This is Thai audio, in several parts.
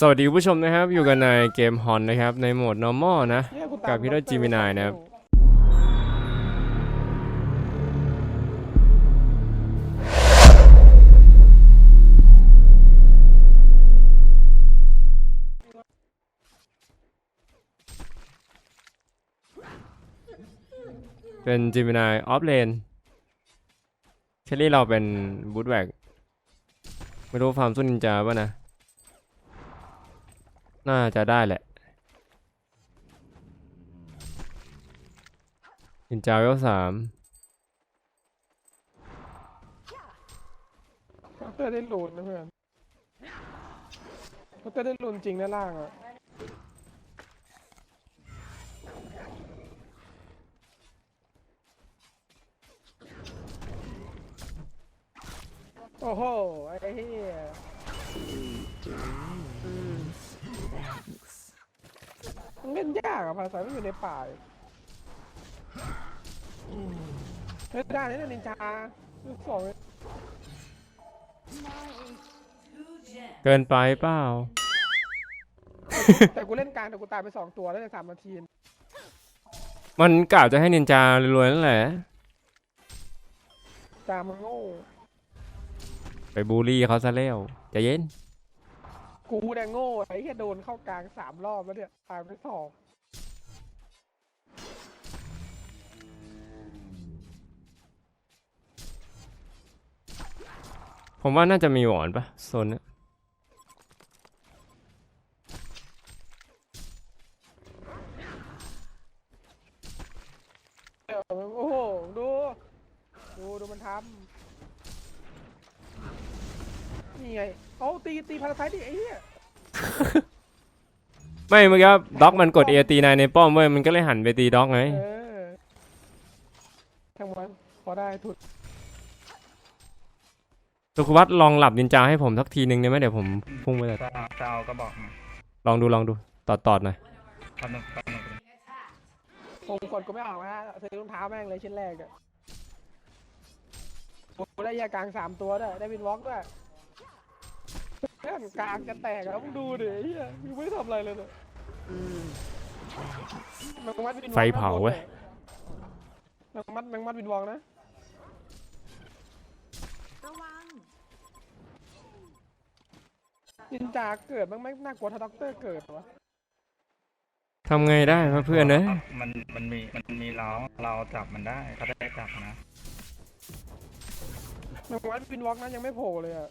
สวัสดีผู้ชมนะครับ อยู่กันในเกมฮอนนะครับ ในโหมด normal นะ กับพี่โรจน์ดร Gemini นะครับ เป็นจิมินายออฟเลนเชลลี่เราเป็นบูทแวกไม่รู้ฟาร์มสุนินจาป่ะนะ น่าจะได้แหละนินจาเวลสามดรได้ลูนนะเพื่อนดรได้ลูนจริงนะล่างอะโอ้โห ไอ้เหี้ย มันเล่นยากอะภาษาไม่อยู่ในป่าเฮ้ยได้นี่นะนินจาลูกสองเกินไปเปล่า แต่กูเล่นกลางแต่กูตายไปสองตัวแล้วในสามนาทีมันกล่าวจะให้นินจารวยๆนั่นแหละ จามันโง่ไปบูลลี่เขาซะแล้วใจะเย็น กูเนี่ยโง่ไอ้แค่โดนเข้ากลางสามรอบแล้วเนี่ยตายไปสองผมว่าน่าจะมีหวอนปะโซนเนี้ยเดี๋ยวโอ้โห ดู ดู ดูมันทำ นี่ไงเอาตีตีพาราไซต์ดิไอ้เหี้ยไม่เมื่อกี้ด็อกมันกดเอตีนายในป้อมเว้ยมันก็เลยหันไปตีด็อกไงเออทั้งวันพอได้ทุนสุขวัตลองหลับนินจาให้ผมสักทีนึงได้ไหมเดี๋ยวผมพุ่งไปเลยจะเอาจะเอาก็บอกมาลองดูลองดูตอดตอดหน่อยทำหนึ่งทำหนึ่งผมกดก็ไม่ออกนะฮะซื้อรองเท้าแม่งเลยชิ้นแรกอะกูได้ยากลางสามตัวด้วยได้วินวอล์กด้วย เพื่อนกลางจะแตกแล้วมึงดูดิไอ้เหี้ยมึงไม่ทำอะไรเลยเนี่ยแมงมัดวินวอล์กไฟเผาเว้ย แมงมัดแมงมัดวินวอล์กนะ ระวัง นินจาเกิดแม่งไม่น่ากลัวถ้าด็อกเตอร์เกิดวะทำไงได้วะเพื่อนเนยมันมันมีมันมีเราเราจับมันได้ถ้าได้จับนะแมงมัดวินวอล์กนั้นยังไม่โผล่เลยอะ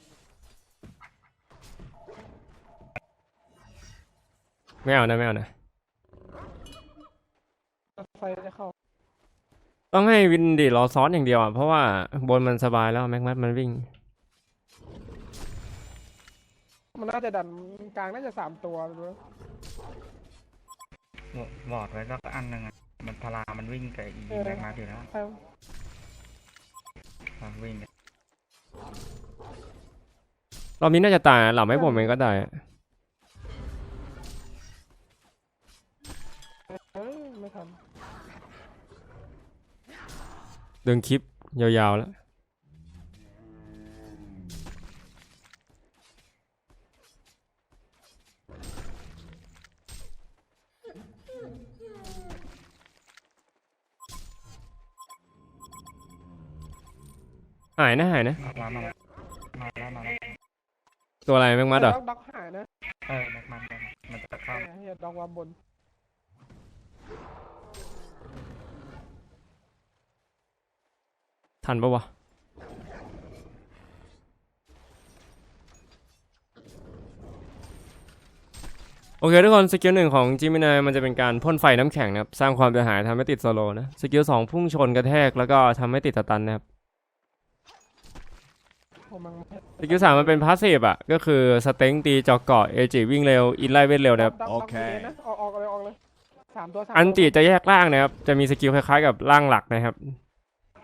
ไม่เอานะไม่เอานะ ไฟจะเข้า ต้องให้วินดีรอซ้อนอย่างเดียวอะ เพราะว่าบนมันสบายแล้วแม็กมัดมันวิ่ง มันน่าจะดันกลางน่าจะสามตัวดูนะวอร์ดไว้สักอันหนึ่งอะมันพลา มันวิ่งกับอีแรงมาอยู่แล้วใช่มันวิ่งกับรอบนี้น่าจะตายอะหลับให้ผมเองก็ได้อะ ไม่ทันดึงคลิปยาวๆแล้ว หายนะหายนะ มามามาแล้วมาแล้วตัวอะไรแม็กมัดเหรอด็อกด็อกหายนะเออมันมันมันจะเข้าเฮียด็อกวางบน ทันปะวะ โอเคทุกคนสกิลหนึ่งของจิมินายมันจะเป็นการพ่นไฟน้ำแข็งนะครับ สร้างความเสียหายทำให้ติดโซโลนะ สกิลสองพุ่งชนกระแทกแล้วก็ทำให้ติดสตันนะครับสกิลสามมันเป็นพาสซีฟอะ ก็คือสเต็งตีจอกเกาะเอจิวิ่งเร็ว อินไล่เวทเร็วนะครับด็อกด็อกด็อกนะออกออกเลยออกเลย สามตัวสามอันติจะแยกล่างนะครับ จะมีสกิลคล้ายๆกับล่างหลักนะครับ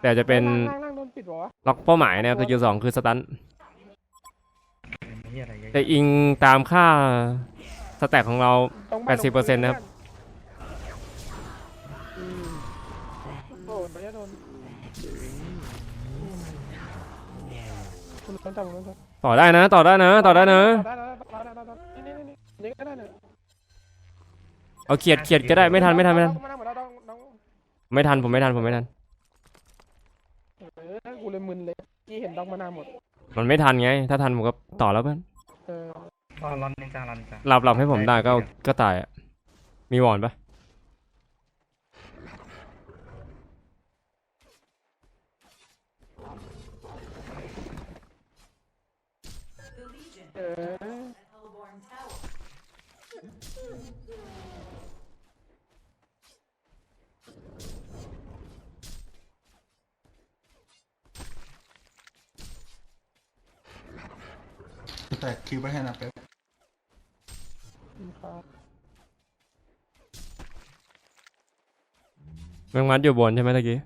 แต่จะเป็นล่างล่างล่างโดนปิดเหรอวะล็อกเป้าหมายนะครับสกิลสองคือสตันเป็นที่อะไรเยอะแต่อิงตามค่าสแต็กของเรา ตรงบ้าน80%นะครับ อืมโอ้ยไม่ได้โดนคุณโดนจับคุณโดนจับต่อได้นะ ต่อได้นะ ต่อได้นะได้ได้ได้ได้ได้ได้นี่นี่นี่นี่ก็ได้เนี่ย เอาเขียดเขียดก็ได้ไม่ทันไม่ทันไม่ทันมานั่งหมดแล้วน้องน้องไม่ทันผมไม่ทันผมไม่ทันเออกูเลยมึนเลยที่เห็นด็อกมานาหมด มันไม่ทันไง ถ้าทันผมก็ต่อแล้วเพื่อนเออรอรอนนินจารอนนินจาหลับหลับให้ผมได้ก็เอาก็ตายอะมีหวอนปะ เออ แต่ คิวไปให้นะเป๊ปครับแมงมัดอยู่บนใช่ไหมตะกี้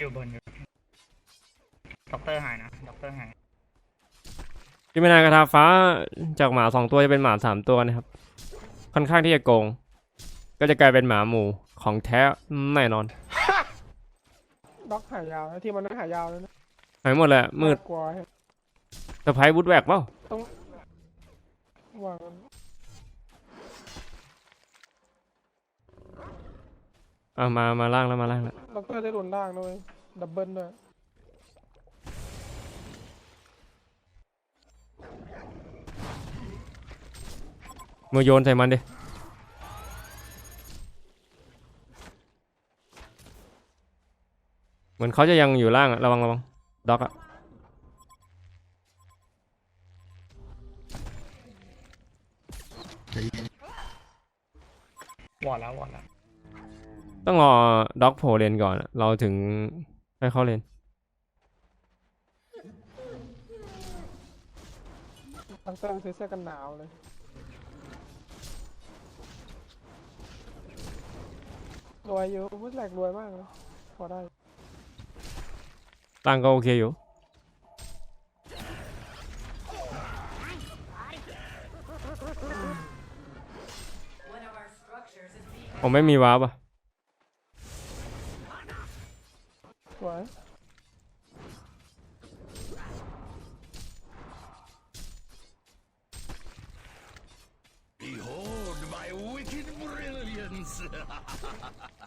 อยู่บนอยู่ด็อกเตอร์หายนะด็อกเตอร์หายที่ไม่นานกระทาฟ้าจากหมาสองตัวจะเป็นหมาสามตัวนะครับ ค่อนข้างที่จะโกง ก็จะกลายเป็นหมาหมู่ของแท้แน่นอนด็อกหายาวนะที่มันนั้นหายาวเลยนะหายหมดแหละมืดน่ากลัวให้ สะพายวุดแวกเปล่าวางอะมา มาล่างแล้วมาล่างแล้วด็อกเตอร์ได้หลุนล่างด้วยดับเบิลด้วยมือโยนใส่มันดิเหมือนเขาจะยังอยู่ล่างอะระวังระวังด็อกอะ อดแล้ววอดแล้วต้องรอด็อกโผล่เลนก่อนอะเราถึงให้เข้าเลนด็อกเตอร์ซื้อเสื้อกันหนาวเลยรวยอยู่พูดแหลกรวยมากเลยพอได้ล่างก็โอเคอยู่ ผมไม่มีวาร์ปอะสวย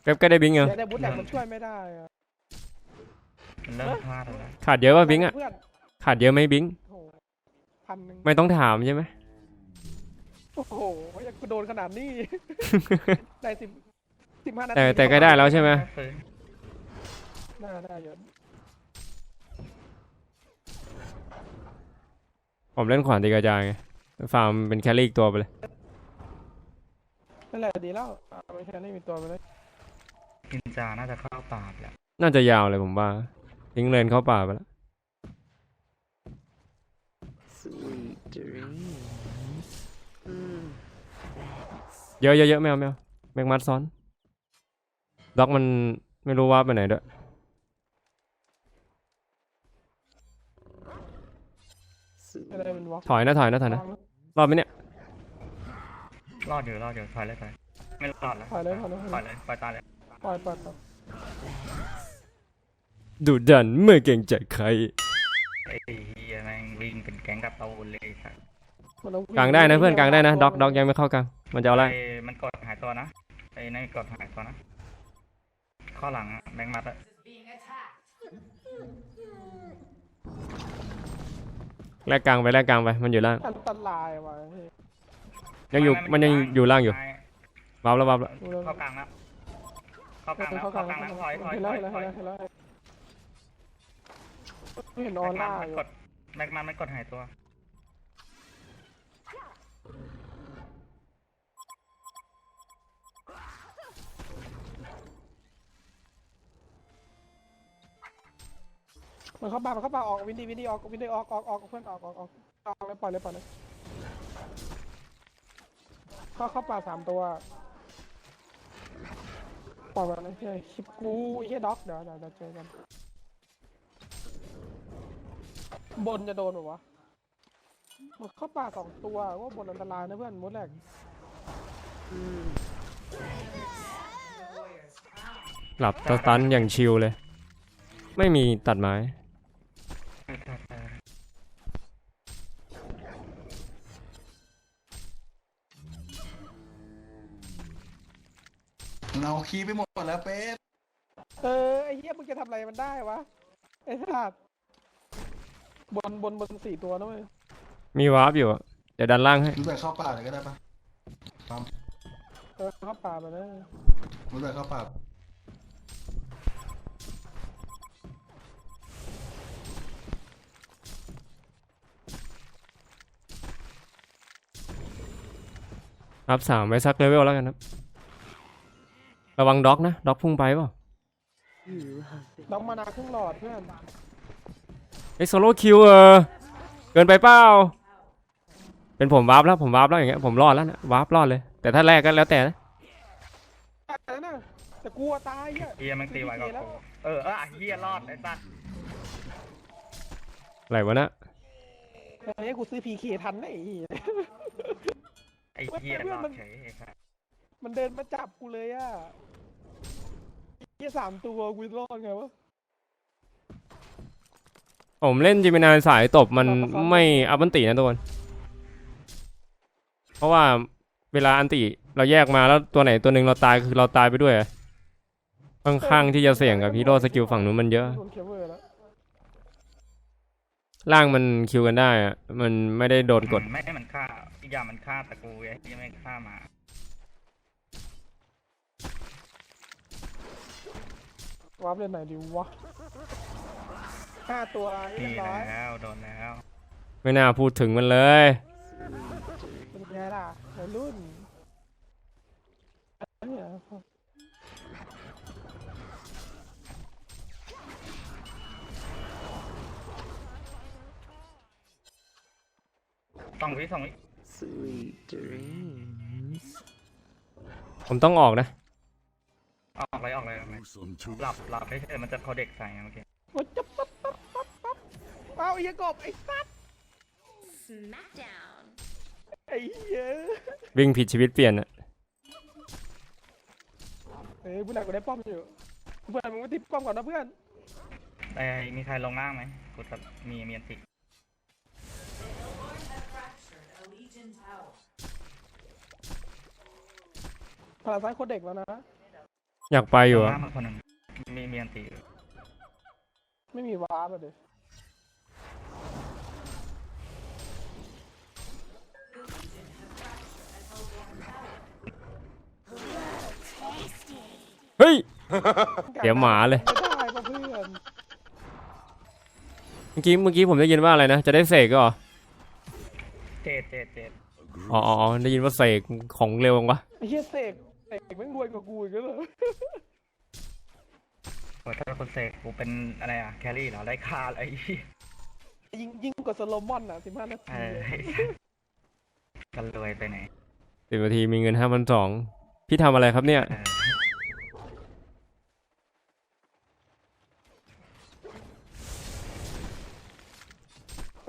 เป๊ปก็ได้บิงเหรอเดี๋ยวได้บูทแหลกมันช่วยไม่ได้อะมันเริ่มพลาดแล้วขาดเยอะป่ะบิงอะเพื่อนขาดเยอะไหมบิง โอ้โหพันหนึ่ง ไม่ต้องถามใช่ไหม โอ้โหอยากกูโดนขนาดนี้ ได้สิบสิบห้านาทีแต่แต่ก็ได้แล้วใช่ไหมฟื้นได้ได้เยอะผมเล่นขวานตีกระจายไงฟาร์มเป็นแครี่อีกตัวไปเลย นั่นแหละดีแล้วอ่าไม่แค่นี้มีตัวไปเลยนินจาน่าจะเข้าป่าไปแล้วน่าจะยาวเลยผมว่า ทิ้งเลนเข้าป่าไปแล้ว Sweet dreams. เยอะเยอะเยอะไม่เอาไม่เอาแม็กมัดซ้อนด็อกมันไม่รู้ว่าไปไหนด้วยไม่ได้เป็นวอล์กถอยนะถอยนะถอยนะรอบไหมเนี่ยรอดอยู่รอดอยู่ถอยเลยถอยไม่รอดแล้วปล่อยเลยปล่อยเลยปล่อยเลยปล่อยตายเลยปล่อยปล่อยปล่อยดุดันไม่เกรงใจใครไอ้เฮียแม่งวิ่งเป็นแก๊งกับเตาเลยสัสมันต้องกลางได้นะเพื่อนกลางได้นะด็อกด็อกยังไม่เข้ากลาง มันจะเอาอะไรไอ้มันกดหายตัวนะไอ้นั่นกดหายตัวนะ ข้อหลังอะแบงค์มัดอะแลกกลางไปแลกกลางไป มันอยู่ล่าง อันตรายว่ะพี่ยังอยู่ มันยังอยู่ล่างอยู่ไวับแล้ววับแล้วดูเลยเข้ากลางแล้วเข้ากลางแล้วเข้าเข้ากกลาลางงแล้แล้ววถอยถอยเห็นถแล้วอยเห็นแล้วถอยเห็นแล้วเห็นแล้วไม่เห็นออแม็กร่ามันอยู่กดแม็กมันไม่กดหายตัว มันเข้าป่ามันเข้าป่าออกวินดีวินดีออกวินดีออกออกออกเพื่อนออกออกออกออกเลยปล่อยเลยปล่อยเลยเข้าเข้าป่าสามตัวปล่อยไปเลยเฮ้ยคลิปกูไอ้เหี้ยด็อกเดี๋ยวเดี๋ยวเดี๋ยวเจอกันบนจะโดนหรอวะมันเข้าป่าสองตัวว่าบนอันตรายนะเพื่อนมดแรกหลับสตันอย่างชิลเลย ไม่มีตัดไม้ คีย์ไปหมดแล้วเป๊ปเออไอ้เหี้ยมึงจะทำอะไรมันได้วะไอ้สัตว์บนบนบนสี่ตัวนะเว้ยมีวาร์ปอยู่อะเดี๋ยวดันล่างให้ รู้แบบเข้าป่าเลยก็ได้ปะปั๊มเออเข้าป่าไปเลยรู้แบบเข้าป่ารับสามไว้สักเลเวลแล้วกันครับ ระวังด็อกนะด็อกพุ่งไปเปล่า You have been น้องมานาครึ่งหลอดเพื่อนไอ้โซโล่คิวเออเกินไปเปล่าเป็นผมวาร์ปแล้วผมวาร์ปแล้วอย่างเงี้ยผมรอดแล้วนะวาร์ปรอดเลย แต่ถ้าแรกก็แล้วแต่นะแต่นะแต่กลัวตายอะเฮียแม่งตีไว้กับกูเออเอออะเฮียรอดไอ้สัสอะไรวะนะไอ้เนี้ยกูซื้อพีเคทันนะไอ้เหี้ยไอ้เฮียรอดเฉยไอ้สัส มันเดินมาจับกูเลยอะเหี้ยสามตัวกูรอดไงวะ ผมเล่นจิมินายสายตบมันไม่อัพอันตินะทุกคน เพราะว่าเวลาอันติเราแยกมาแล้วตัวไหนตัวหนึ่งเราตายคือเราตายไปด้วยอะค่อนข้างที่จะเสี่ยงกับฮีโร่สกิลฝั่งนู้นมันเยอะ โดนเคเวอร์แล้วล่างมันคิวกันได้อะมันไม่ได้โดนกด ไม่ให้มันฆ่าอีกอย่างมันฆ่าตะกูไอ้เฮียไม่ฆ่าหมา วาร์ปเล่นไหนดีวะห้าตัวเรีนี่ยบร้อยแล้วโดนแล้ว ไม่น่าพูดถึงมันเลย เป็นไงล่ะวัยรุ่นเนี่ยสองวิสองวิ sweet dreams. ผมต้องออกนะ ออกเลยออกเลยออกเลยหลับหลับไม่ใช่มันจะเขาเด็กใส่ไงเมื่อกี้โอ้ยจับปั๊บปั๊บปั๊บปั๊บเอาไอ้เหี้ยกบไอ้สัตว์ Smackdown. ไอ้เหี้ยวิ่งผิดชีวิตเปลี่ยนอะเฮ้ยเพื่อนกูได้ป้อมอยู่เพื่อนมึงไม่ติดป้อมก่อนนะเพื่อนไอ้มีใครลงล่างไหมกูจะมีเมียนติพลาซ้ายโคตรเด็กแล้วนะ อยากไปอยู่ลงอะล่างมาคนหนึ่งมีเมียนติไม่มีวาร์ปอะเด็เฮ้ยเดี๋ยวหมาเลย ไม่ได้ป่ะเพื่อนเมื่อกี้เมื่อกี้ผมได้ยินว่าอะไรนะ จะได้เสกก็เหรอเจดเจดเจดอ๋ออ๋ออ๋อได้ยินว่าเสกของเร็วจังวะไอ้เหี้ยเสก เสกแม่งรวยกว่ากูอีกแล้วเหรอโอ้ยถ้าเป็นคนเสกกูเป็นอะไรอะแครี่เหรอได้คาอะไรไอ้เหี้ยยิงยิงกว่าโซโลมอนอะสิบห้านาเอทีอไอ้สัสกันรวยไปไหนสิบนาทีมีเงินห้าพันสองพี่ทำอะไรครับเนี่ย เออ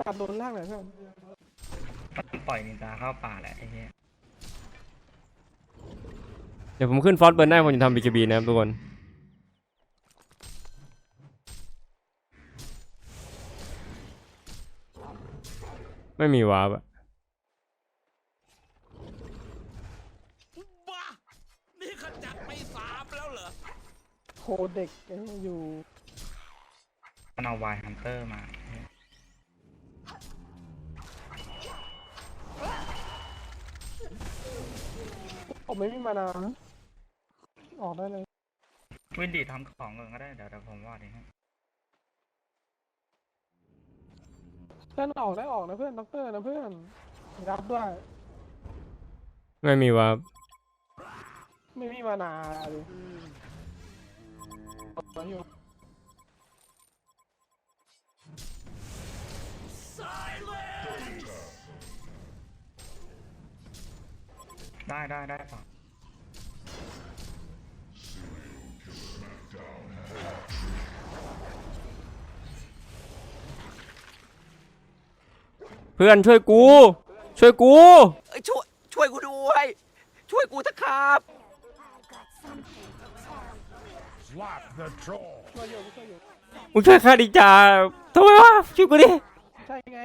ตัดโดนล่างหน่อยเพื่อนมันปล่อยนินจาเข้าป่าแหละไอ้เหี้ย เดี๋ยวผมขึ้นฟอสเบิร์นได้ผมจะทำบีกบีนะครับทุกคนไม่มีวาร์ปอะบ้านี่ขจัดไปสามแล้วเหรอโคเด็กยังอยู่มันเอาไวฮันเตอร์มาไอ้เหี้ยผมไม่มีมานา ออกได้เลย วินดีทำของเงินก็ได้เดี๋ยวเดี๋ยวผมว่าดีให้เพื่อนออกได้ออกนะเพื่อนด็อกเตอร์นะเพื่อนรับด้วย ไม่มีวาร์ปไม่มีมานาดิมาอยู่ได้ได้ได้ป่ะ เพื่อนช่วยกู ช่วยกู เอ้ยช่วยช่วยกูด้วย ช่วยกูเถอะครับช่วยอยู่ช่วยอยู่มึงช่วยข้าดิจาทำไมวะช่วยกูดิใช่ไง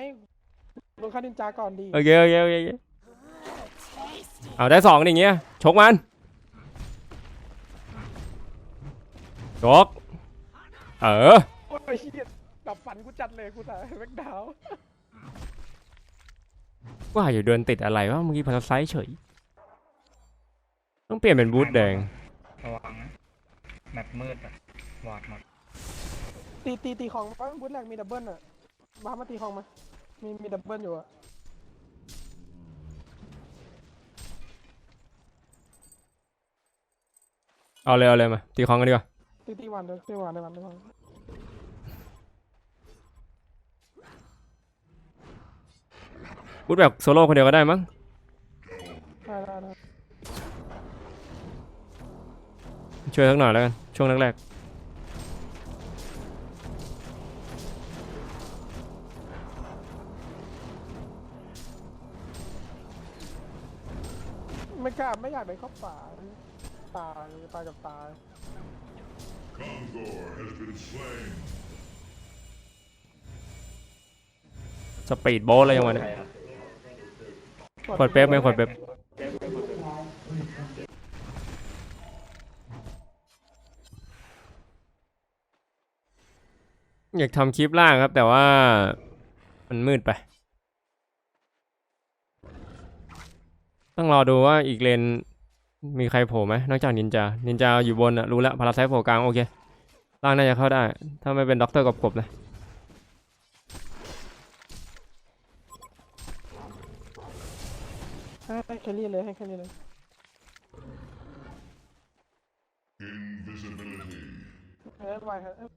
ลงคานินจาก่อนดีโอเคโอเคโอเคโอเคเอาได้สองอย่างเงี้ยชกมันยกเออ โอ้ยเหี้ยดับฝันกูจัดเลยกูแต่แม็กดาวน์ ว่าอยู่เดินติดอะไรวะเมื่อกี้พาราไซต์เฉย ต้องเปลี่ยนเป็นบูทแดงระวังนะแมปมืดอะวอดหมดตีตีตีของป้าบุญแรกมีดับเบิลอะมามาตีของมามีมีดับเบิลอยู่อะเอาเลยเอาเลยมาตีของกันดีกว่าตีตีวันเดียวตีวันเดียววันเดียววัน บูทแบบโซโล่คนเดียวก็ได้มั้งได้ได้ได้ช่วยสักหน่อยแล้วกัน ช่วงแรกไม่กล้าไม่อยากไปเข้าป่าตายตายกับตายๆสปีดโบ๊ทอะไรอย่างเงี้ย กดเป๊ปไหมกดเป๊ปอยากทำคลิปล่างครับ แต่ว่ามันมืดไป ต้องรอดูว่าอีกเลนมีใครโผล่ไหมนอกจากนินจา นินจาอยู่บนอะรู้แล้วพาราไซต์โผล่กลางโอเคล่างน่าจะเข้าได้ ถ้าไม่เป็นด็อกเตอร์กับกบนะ ให้ให้แคลรี่เลยให้แคลรี่เลยเอ้ยไวครับเอ้ย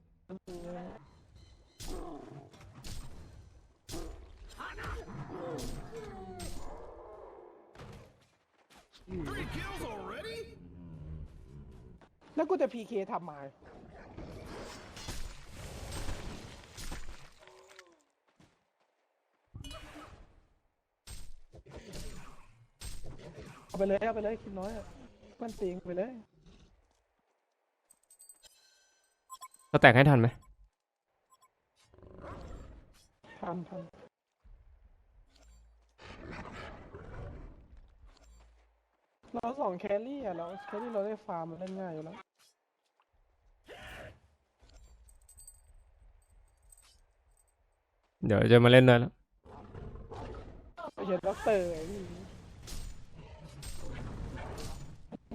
แล้วกูจะพีเคทำไม เอาไปเลยเอาไปเลยคิดน้อยอะเพื่อนตีงไปเลย เราแตกให้ทันไหมทันทันเราสองแครี่อะเราแครี่เราได้ฟาร์มมันเล่นง่ายอยู่แล้ว เดี๋ยวจะมาเล่นด้วยแล้วไปเห็นด็อกเตอร์ไอ้นี่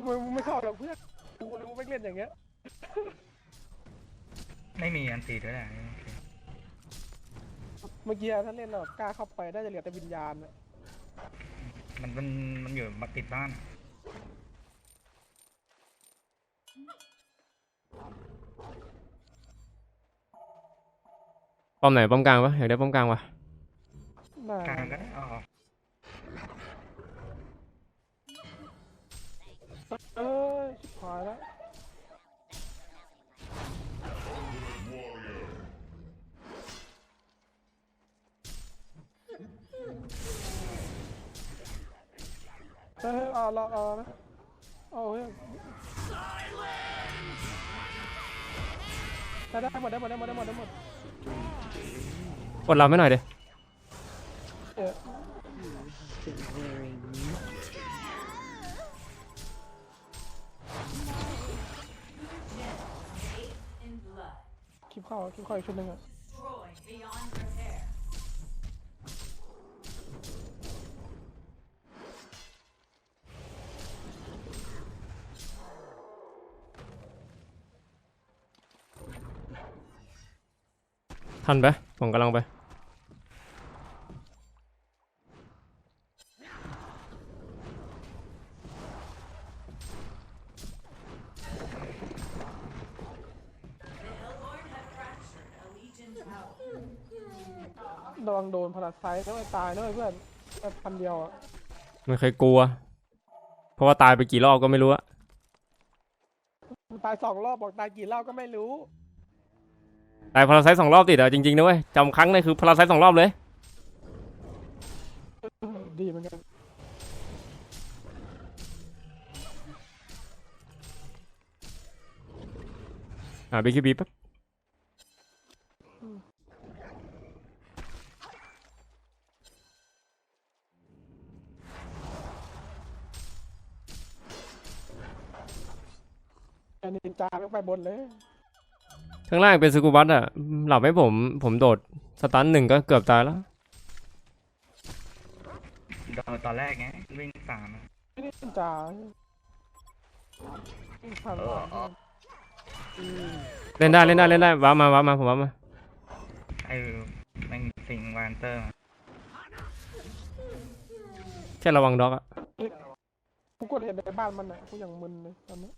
มึงมึงไม่เข้าหรอกเพื่อนกูรู้ไม่เล่นอย่างเงี้ยไม่มีอันตีด้วยแหละโอเคเมื่อกี้อะถ้าเล่นเรากล้าเข้าไปได้จะเหลือแต่วิญญาณอะมันมันมันอยู่มาติดบ้านอะป้อมไหนป้อมกลางปะอยากได้ป้อมกลางปะได้กลางก็ได้เอาออก เอ้ยชิบหายแล้วเฮ้ยเอาเราเอานะเอาเฮ้ยได้ได้หมดได้หมดได้หมดได้หมดได้หมด กดรับไม่หน่อยเดเออ คลิปเข้าคลิปเข้าอีกชุดหนึ่งอะทันปะผมกำลังไป ลัดไซส์แล้วไม่ตายนะเว้ยเพื่อนแค่พันเดียวอะไม่เคยกลัว เพราะว่าตายไปกี่รอบก็ไม่รู้อะมันตายสองรอบบอกตายกี่รอบก็ไม่รู้ ตายพาราไซต์สองรอบติดอะจริงๆนะเว้ยจำครั้งเลยคือพาราไซต์สองรอบเลย ดีเหมือนกันอ่าบีคีบีแป๊บ อันนี้จาไม่งไปบนเลยข้างล่างเป็นสกูบัตอะหลับให้ผม ผมโดดสตันหนึ่งก็เกือบตายแล้วโดนตอนแรกไงวิ่งสามอะไม่ได้จ่าผ่านเอหอลังอ๋อเล่นได้เล่นได้เล่นได้ว้ามาว้ามาผมว้ามาไอ้แม่งสิงวานเตอร์มาแค่ระวังด็อกอะกูกดเห็นในบ้านมันอะกูอย่างมึนเลยตอนนี้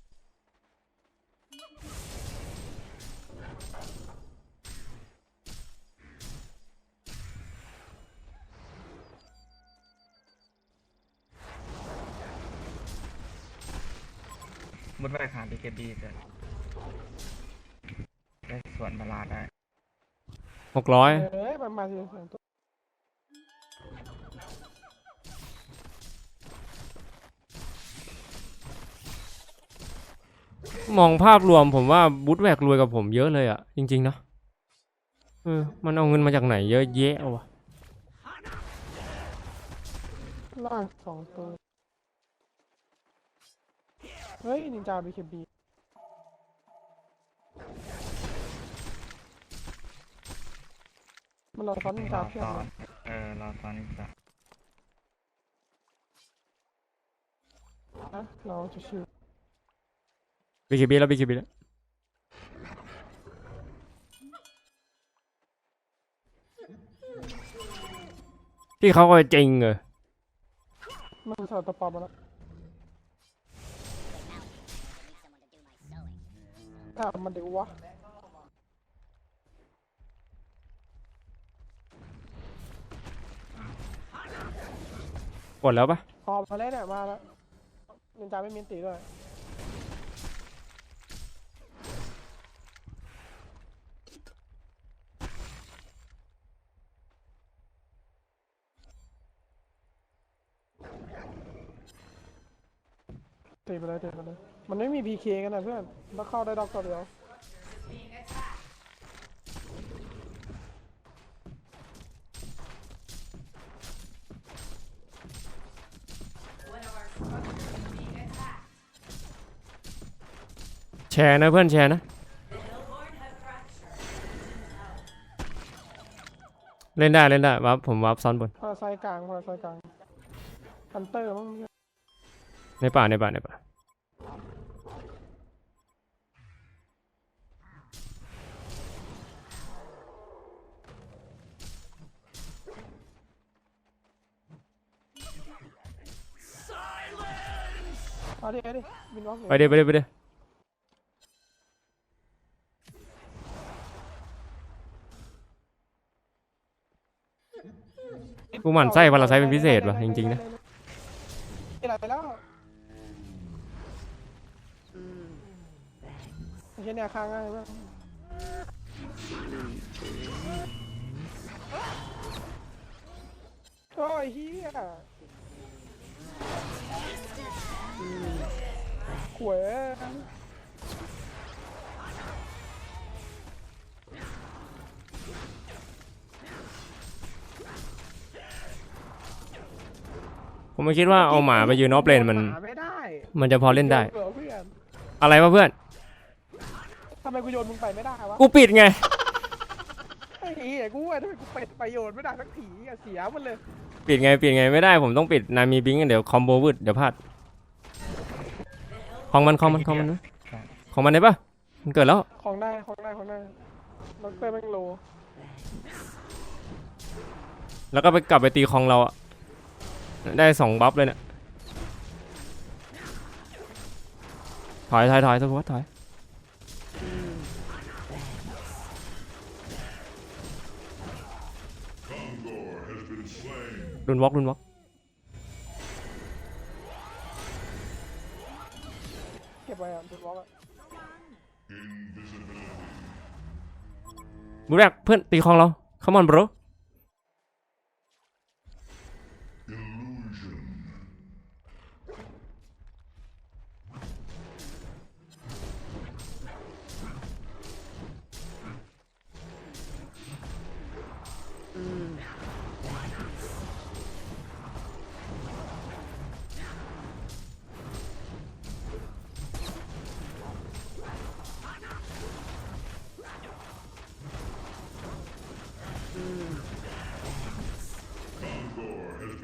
มุดไปขาบีเคบีเสร็จได้ส่วนบาลาดได้หกร้อยเอ้ยมันมาทีละสองตัวมองภาพรวมผมว่าบูธแวกรวยกับผมเยอะเลยอะจริงๆนะเออมันเอาเงินมาจากไหนเยอะแยะวะล่างสองตัว เฮ้ย นินจาบีเคบีมันรอซ้อนนินรจาอเพียบตอเลนยเออรอตอนนี้จ้ะนะเราจะชิวบีคีบีแล้วบีคีบีแล้วพี่เขาก็จริงเหรอมันสอดตัวปลอมมาแล้ว ถ้ามันเดี๋ยววะกดแล้วปะพอมาแล้วเนี่ยมาแล้วนินจาไม่มีอันตีด้วยตีไปเลยตีไปเลย มันไม่มีพีเคกันนะเพื่อนต้องเข้าได้ดอกตัวเดียวแชร์นะเพื่อนแชร์นะ เล่นได้เล่นได้วับผมวับซ้อนบนพาราไซต์กลางพาราไซต์กลางฮันเตอร์มั้งในป่าในป่าในป่าเอา วอล์กไปเดี๋ยวไปเดี๋ยวไปเดี๋ยวกูหมั่นไส้พาราไซต์เป็นพิเศษว่ะจริงๆนะอะไรไปแล้วไม่ใช่แนวค้างง่ายมากโอ้ยเฮีย ขวยผมไม่คิดว่าเอาหมาไปยืนออฟเลนมัน หาไม่ได้มันจะพอเล่นได้เบื่อเพื่อนอะไรวะเพื่อน ทำไมกูโยนมึงไปไม่ได้วะกูปิดไง ไอ้เหี้ยกูว่าทำไมกูไปไปโยนไม่ได้สักทีอะเสียหมันเลย ปิดไงปิดไงไม่ได้ผมต้องปิดนามีบิงก์เดี๋ยวคอมโบวืดเดี๋ยวพลาด ของมันของมันของมันนะของมันได้ปะมันเกิดแล้ว ของได้ของได้ของได้ดอกเตอร์แม่งโลแล้วก็ไปกลับไปตีของเราอะได้สองบัฟเลยเนี่ยถอยถอยถอยสกุวัตถอยรุนวอล์กรุนวอล์ก ไปอะดูบล็อกอะบูแรกเพื่อนตีคลองเราขมอนบร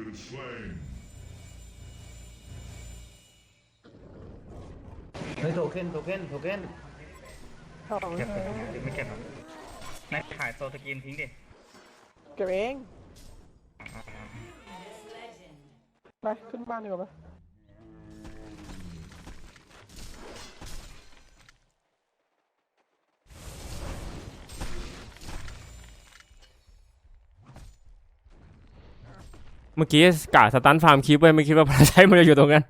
been slain. เฮ้ยโทเค็นโทเค็นโทเค็นของเก็บไปทำไมไม่เก็บหรอกนายขายโซสกินทิ้งดิเก็บเอง ไป ขึ้นบ้านดีกว่าปะ เมื่อกี้กาสตันฟาร์มคลิปไว้ไม่คิดว่าพระใช้มันจะอยู่ตรงนั้น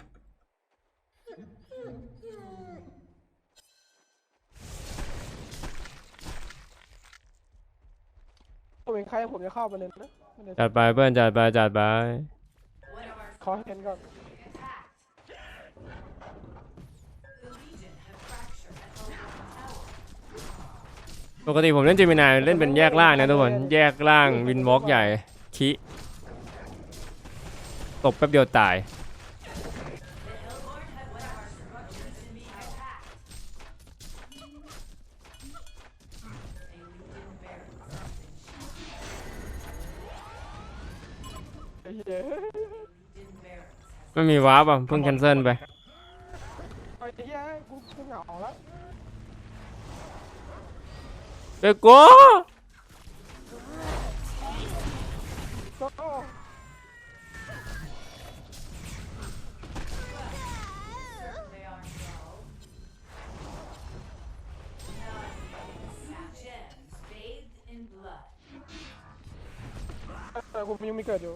ผมเป็นใครผมจะเข้าไปเลยนะไม่ได้จัดไปเพื่อนจัดไปจัดไป ขอเห็นก่อน ปกติผมเล่นเจมินายเล่นเป็นแยกล่างนะทุกคน แยกล่างวินวอล์กใหญ่คิ ตบแป๊บเดียวตายไอ้เหี้ยไม่มีวาร์ปอะ เพิ่งแคนเซิลไป ไอ้เหี้ยกูกูเหงาแล้ว เบโก้ก็ เออกูยังมีเกิดอยู่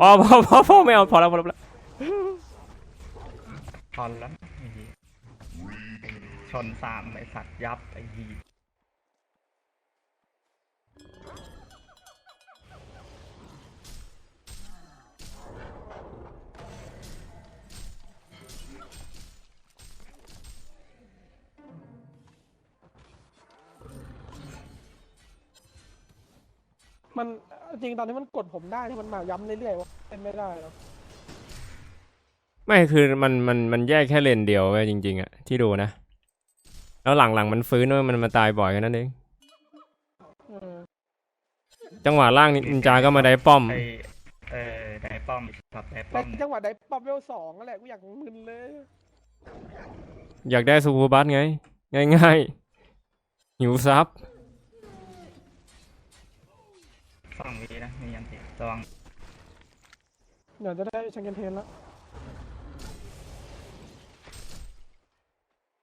พอพอพอพอไม่เอาพอแล้วพอแล้วพอแล้วพอแล้วชนสามไอสัตว์ยับไอ้ยี มันจริงตอนนี้มันกดผมได้ที่มันมาย้ำเรื่อยๆว่าเป็นไม่ได้หรอกไม่คือมันมันมันแยกแค่เลนเดียวเว้ยจริง ๆอะที่ดูนะ แล้วหลังๆมันฟื้นเว้ยมันมาตายบ่อยแค่นั้นเองเออจังหวะล่างนินจาก็มาได้ป้อม ไอเออไดป้อมช็อตไดป้แต่อมจังหวะได้ปั๊บเวลสองนั่นแหละกูอยากมึนเลย อยากได้ซูเปอร์บัสไง ง่ายๆหิวซับ สองวีนะมีอันติระวังเดี๋ยวจะได้ชังเกนเทนแล้ว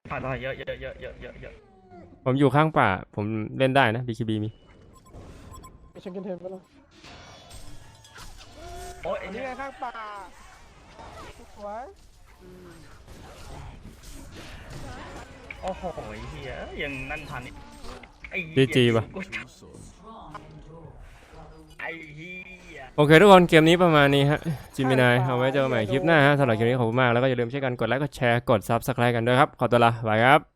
ผ่านรอยเยอะเยอะเยอะเยอะเยอะเยอะผมอยู่ข้างป่า ผมเล่นได้นะ BKB มีมีชังเกนเทนไปแล้วโอ้ยไอ้อันนี้เนี่ยไงข้างป่าสวยโอ้โหไอ้เฮียยังนั่นทันอีกไอ้เหี้ย GG ปะ กูจะ ไอ้เฮียโอเคทุกคนเกมนี้ประมาณนี้ฮะจิมินายเอาไว้เจอกันใหม่คลิปหน้าฮะสำหรับคลิปนี้ขอบคุณมากแล้วก็อย่าลืมช่วยกันกดไลค์กดแชร์กด Subscribe กันด้วยครับ ขอตัวลาบายครับ